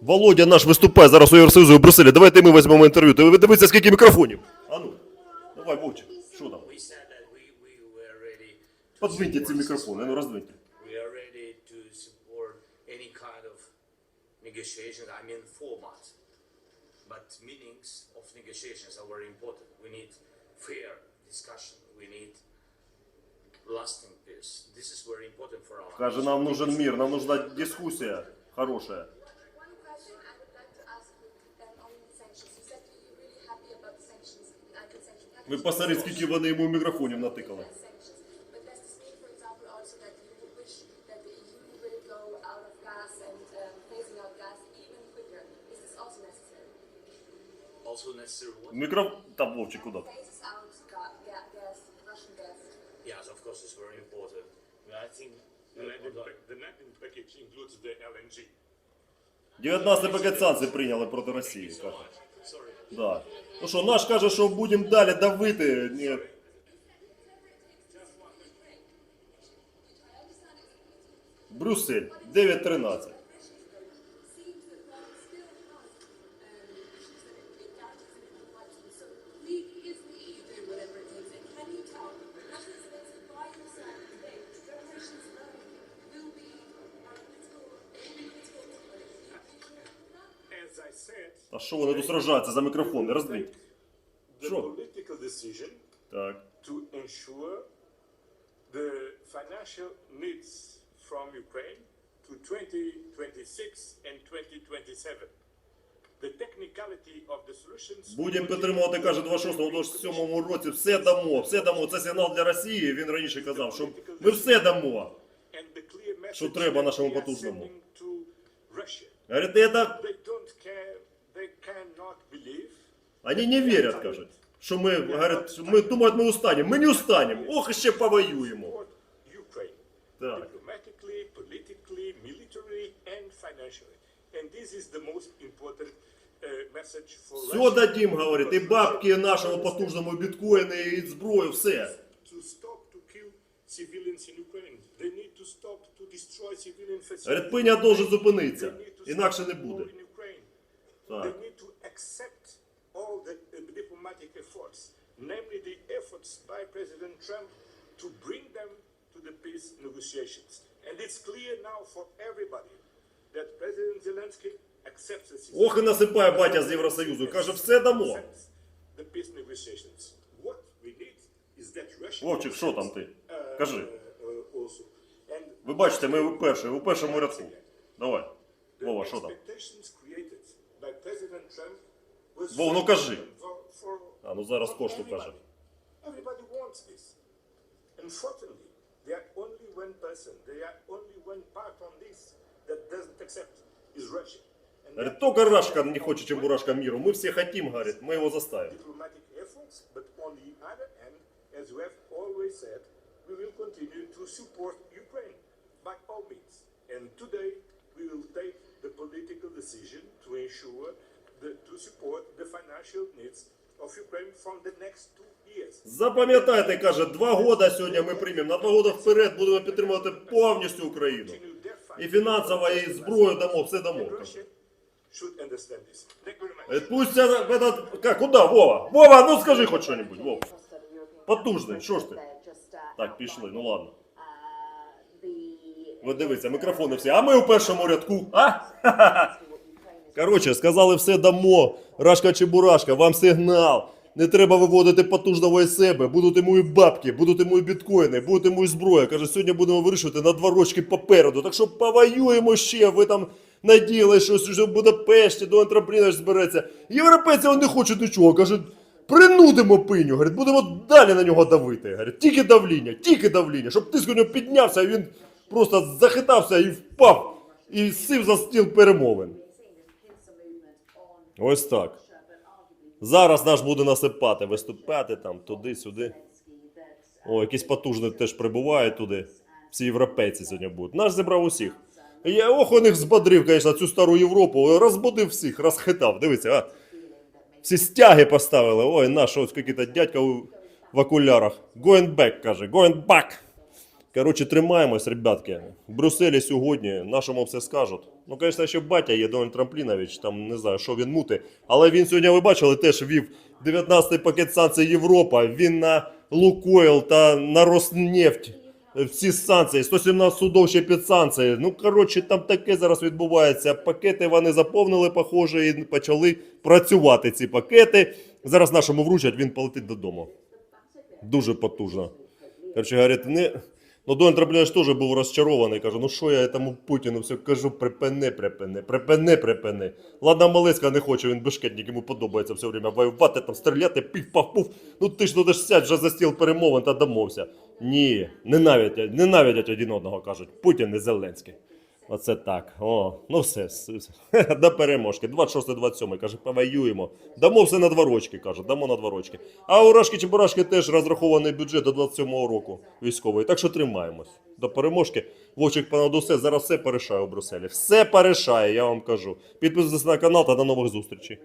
Володя наш виступає зараз у Євросоюзу у Брюсселі. Давайте ми візьмемо інтерв'ю. Ти ви дивіться, скільки мікрофонів. А ну, давай, Вовчик, що там? We said that we, we were ready to Подвиньте ці support мікрофони, ну роздвиньте. We are ready to support any kind of negotiations, I mean format. But meanings of negotiations are very important. We need fair discussion. We need lasting peace. This is very important for our Каже, нам нужен мир, нам нужна дискуссия хорошая. Is this also necessary? Also necessary what? Мікро... Там Вовчик куди? Yes, of course, it's very important. I think The pa- the package includes the LNG. 19 пакет санкцій прийняли проти Росії. Каже. sorry. Да. Ну що, наш каже, що будемо далі давити. Ні. Брюссель, 9.13. А що вони тут сражаються за мікрофон? Не роздвинь. decision Так. the financial needs from Ukraine to 2026 and 2027. The technicality of the solutions. Будемо підтримувати, каже, 26-27 році. Все дамо, все дамо. Це сигнал для Росії. Він раніше казав, що ми все дамо. Що треба нашому потужному. Говорить, это... Они не вірять, кажуть. Що ми, говорять, що ми думають, ми устанемо. Ми не устанемо. Ох, ще повоюємо. Так. uh, Все дадим, говорить, і бабки нашому потужному біткоїни, і зброю, все. Говорить, пиня должен зупинитися, інакше не буде. Так. They need to accept all the uh, diplomatic efforts, namely the efforts by President Trump to bring them to the peace negotiations. And it's clear now for everybody that President Zelensky accepts the. Ох, і насипає батя з Євросоюзу. Каже, все дамо. The peace negotiations. What we need is that Russia Вовчик, що там ти? Кажи. uh, uh, Ви бачите, ми у першому рядку. Давай. Вова, що там? Вов, ну кажи. For, for А, ну зараз for кошту everybody. каже. Everybody wants this. Unfortunately, there are only one person, there are only one part on this that doesn't accept is Russia. And Говорит, that только Рашка не хочет Чебурашка миру. Мы все хотим, говорит, мы его заставим. diplomatic efforts, but on the other hand, as we have always said, we will continue to support Ukraine by all means. And today we will take the political decision to ensure the, to support the financial needs Запам'ятайте, каже, два года сьогодні ми приймемо. На два года вперед будемо підтримувати повністю Україну. І фінансово, і зброю дамо, все дамо. Говорит, Пусть этот, как, куда, Вова? Вова, ну скажи хоть что-нибудь, Вова. Потужний, що ж ти? Так, пішли, ну ладно. Ви Ви дивіться, мікрофони всі. А ми у першому рядку. А? Коротше, сказали, все дамо. Рашка Чебурашка, вам сигнал. Не треба виводити потужного із себе. Будуть йому і бабки, будуть йому і біткоїни, будуть йому і зброя. Каже, сьогодні будемо вирішувати на два рочки попереду. Так що повоюємо ще. Ви там надіяли щось вже в Будапешті, до Антрапліна збереться. Європейці вони не хочуть нічого. Кажуть, принудимо пиню. Говорить, будемо далі на нього давити. Говорить, тільки давління, тільки давління. Щоб тиск у нього піднявся, і він просто захитався і впав. І сів за стіл перемовин. Ось так. Зараз наш буде насипати, виступати там туди-сюди. О, якісь потужні теж прибувають туди. Всі європейці сьогодні будуть. Наш зібрав усіх. Я ох, у них збодрив, звісно, цю стару Європу. Розбудив всіх, розхитав. Дивіться, а. Всі стяги поставили. Ой, наш ось який-то дядька в окулярах. Going back, каже, going back. Коротше, тримаємось, ребятки. В Брюсселі сьогодні нашому все скажуть. Ну, звісно, ще батя є Дональд Трамплінович, там не знаю, що він мути. Але він сьогодні, ви бачили, теж вів 19-й пакет санкцій Європа. Він на Лукойл та на Роснефть. Всі санкції, 117 судов ще під санкції. Ну, коротше, там таке зараз відбувається. Пакети вони заповнили, похоже, і почали працювати ці пакети. Зараз нашому вручать, він полетить додому. Дуже потужно. Короче, говорить, не... Ну, Дональд Трамплінович теж був розчарований. Каже, ну що я тому Путіну все кажу, припини, припини, припини, припини. Ладно, Малецька не хоче, він бешкетник, йому подобається все время воювати, там, стріляти, пів-пав-пуф. Ну ти ж туди ж сядь вже за стіл перемовин та домовся. Ні, ненавидять, ненавидять один одного, кажуть. Путін і Зеленський. Оце так. О, ну все, все, все. до переможки. 26-27, каже, повоюємо. Дамо все на два рочки, каже, дамо на два рочки. А у Рашки Чебурашки теж розрахований бюджет до 27-го року військовий. Так що тримаємось. До переможки. Вовчик понад усе, зараз все порішає у Брюсселі. Все порішає, я вам кажу. Підписуйтесь на канал та до нових зустрічей.